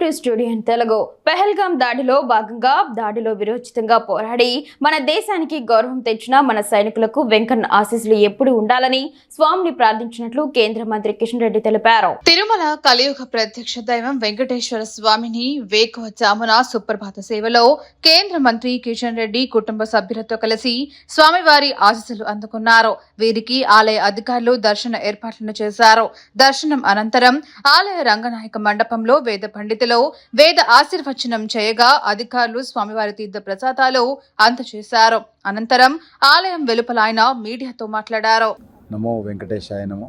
To studio Telugu Pahalgam దాడిలో భాగంగా దాడిలో విరోచితంగా పోరాడి మన దేశానికి గౌరవం తెచ్చిన మన సైనికులకు వెంకన్న ఆశీస్సులు ఎప్పుడు ఉండాలని స్వామిని ప్రార్థించినట్లు కేంద్ర మంత్రి కిషన్ రెడ్డి తెలిపారు. తిరుమల కలియుగ ప్రత్యక్ష దైవం వెంకటేశ్వర స్వామిని వేకువజామున సుప్రభాత సేవలో కేంద్ర మంత్రి కిషన్ రెడ్డి కుటుంబ సభ్యులతో కలిసి స్వామివారి ఆశీస్సులు అందుకున్నారు. వీరికి ఆలయ అధికారులు దర్శన ఏర్పాట్లను చేశారు. దర్శనం అనంతరం ఆలయ రంగనాయక మండపంలో వేద పండితులు వేద ఆశీర్వచనం చేయగా అధికారులు స్వామివారి తీర్థ ప్రసాదాలు అందజేశారు అనంతరం ఆలయం వెలుపల ఆయన మీడియాతో మాట్లాడారు. నమో వెంకటేశాయ నమో.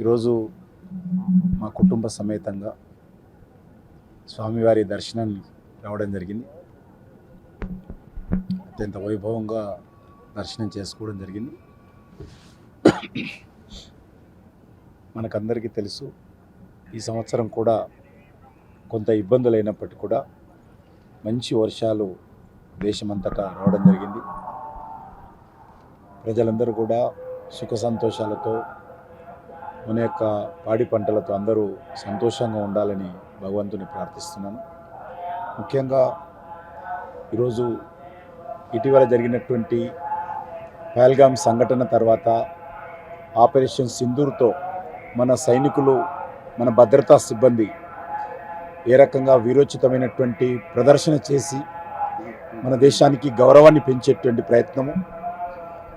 ఈరోజు మా కుటుంబ సమేతంగా స్వామివారి దర్శనం రావడం జరిగింది. అత్యంత వైభవంగా దర్శనం చేసుకోవడం జరిగింది. మనకందరికీ తెలుసు ఈ సంవత్సరం కూడా కొంత ఇబ్బందులు అయినప్పటికీ కూడా మంచి వర్షాలు దేశమంతటా రావడం జరిగింది. ప్రజలందరూ కూడా సుఖ సంతోషాలతో మన యొక్క పాడి పంటలతో అందరూ సంతోషంగా ఉండాలని భగవంతుని ప్రార్థిస్తున్నాను. ముఖ్యంగా ఈరోజు ఇటీవల జరిగినటువంటి పహల్గామ్ సంఘటన తర్వాత ఆపరేషన్ సింధూర్తో మన సైనికులు మన భద్రతా సిబ్బంది ఏ రకంగా వీరోచితమైనటువంటి ప్రదర్శన చేసి మన దేశానికి గౌరవాన్ని పెంచేటువంటి ప్రయత్నము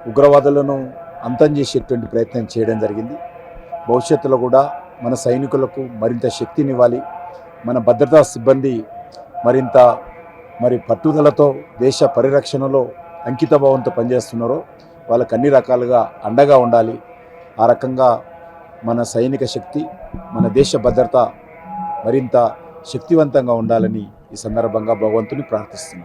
ఉగ్రవాదులను అంతం చేసేటువంటి ప్రయత్నం చేయడం జరిగింది. భవిష్యత్తులో కూడా మన సైనికులకు మరింత శక్తినివ్వాలి. మన భద్రతా సిబ్బంది మరింత మరి పట్టుదలతో దేశ పరిరక్షణలో అంకితభావంతో పనిచేస్తున్నారో వాళ్ళకి అన్ని రకాలుగా అండగా ఉండాలి. ఆ రకంగా మన సైనిక శక్తి మన దేశ భద్రత మరింత శక్తివంతంగా ఉండాలని ఈ సందర్భంగా భగవంతుని ప్రార్థిస్తున్నాను